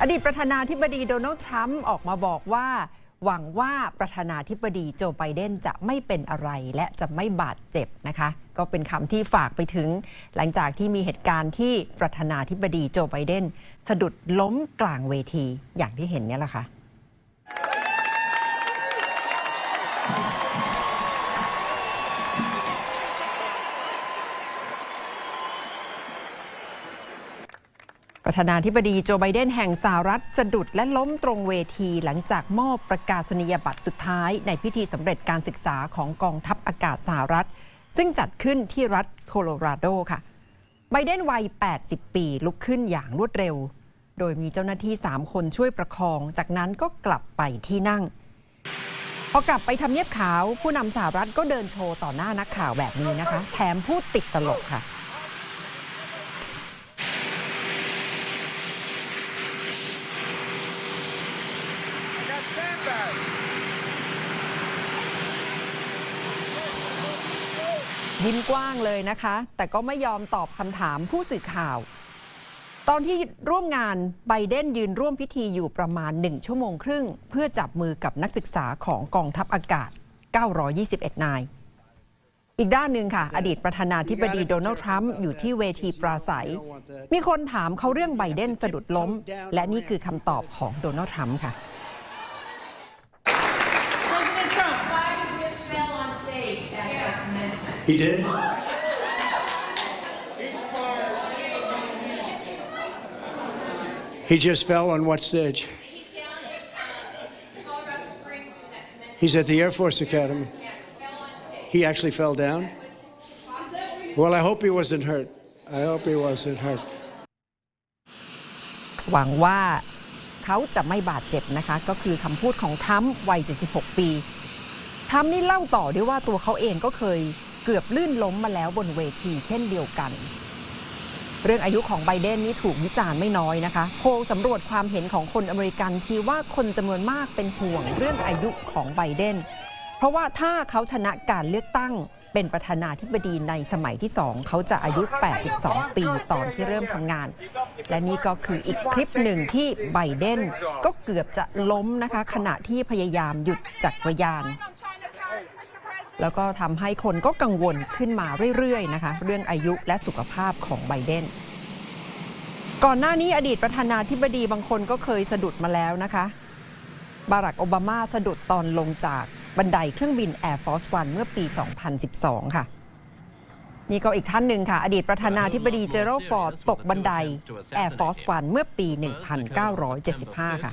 อดีตประธานาธิบดีโดนัลด์ทรัมป์ออกมาบอกว่า หวังว่าประธานาธิบดีโจไบเดนจะไม่เป็นอะไร และจะไม่บาดเจ็บนะคะ ก็เป็นคำที่ฝากไปถึง หลังจากที่มีเหตุการณ์ที่ประธานาธิบดีโจไบเดนสะดุดล้มกลางเวทีอย่างที่เห็นเนี่ยแหละค่ะ ประธานาธิบดีโจไบเดนแห่งสหรัฐสะดุดและล้มตรงเวทีหลังจากมอบประกาศนียบัตรสุดท้ายในพิธีสำเร็จการศึกษาของกองทัพอากาศสหรัฐ ซึ่งจัดขึ้นที่รัฐโคโลราโดค่ะ ไบเดนวัย 80 ปีลุกขึ้นอย่างรวดเร็ว โดยมีเจ้าหน้าที่ 3 คนช่วยประคอง จากนั้นก็กลับไปที่นั่ง พอกลับไปทำเนียบขาว ผู้นำสหรัฐก็เดินโชว์ต่อหน้านักข่าวแบบนี้นะคะ แถมพูดติดตลกค่ะ ยิ้มกว้างเลยนะคะ แต่ก็ไม่ยอมตอบคำถามผู้สื่อข่าว ตอนที่ร่วมงานไบเดนยืนร่วมพิธีอยู่ประมาณ 1 ชั่วโมงครึ่ง เพื่อจับมือกับนักศึกษาของกองทัพอากาศ 921 นาย อีกด้านหนึ่งค่ะ อดีตประธานาธิบดีโดนัลด์ทรัมป์อยู่ที่เวทีปราศัย มีคนถามเขาเรื่องไบเดนสะดุดล้ม และนี่คือคำตอบของโดนัลด์ทรัมป์ค่ะ President Trump. Biden just fell on stage at the commencement. He did? He just fell on what stage? He's at the Air Force Academy. He actually fell down? Well, I hope he wasn't hurt. I hope he wasn't hurt. หวังว่าเขาจะไม่บาดเจ็บนะคะ ก็คือคำพูดของทรัมวัย 76 ปีทรัมนี่เล่าต่อด้วยว่าตัวเขาเองก็เคย เกือบลื่นล้มมาแล้วบนเวทีเช่นเดียวกัน เรื่องอายุของไบเดนนี่ถูกวิจารณ์ไม่น้อยนะคะ โพลสำรวจความเห็นของคนอเมริกันชี้ว่าคนจำนวนมากเป็นห่วงเรื่องอายุของไบเดน เพราะว่าถ้าเขาชนะการเลือกตั้งเป็นประธานาธิบดีในสมัยที่ 2 เขาจะอายุ 82 ปีตอนที่เริ่มทำงาน และนี่ก็คืออีกคลิปหนึ่งที่ไบเดนก็เกือบจะล้มนะคะ ขณะที่พยายามหยุดจักรยาน แล้วก็ทำให้คนก็กังวลขึ้นมาเรื่อยๆนะคะเรื่องอายุและสุขภาพของไบเดนก่อนหน้านี้อดีตประธานาธิบดีบางคนก็เคยสะดุดมาแล้วนะคะ บารักโอบามาสะดุดตอนลงจากบันไดเครื่องบิน Air Force One เมื่อปี 2012 ค่ะ นี่ก็อีกท่านหนึ่งค่ะ อดีตประธานาธิบดีเจอรัลฟอร์ดตกบันได Air Force One เมื่อปี 1975 ค่ะ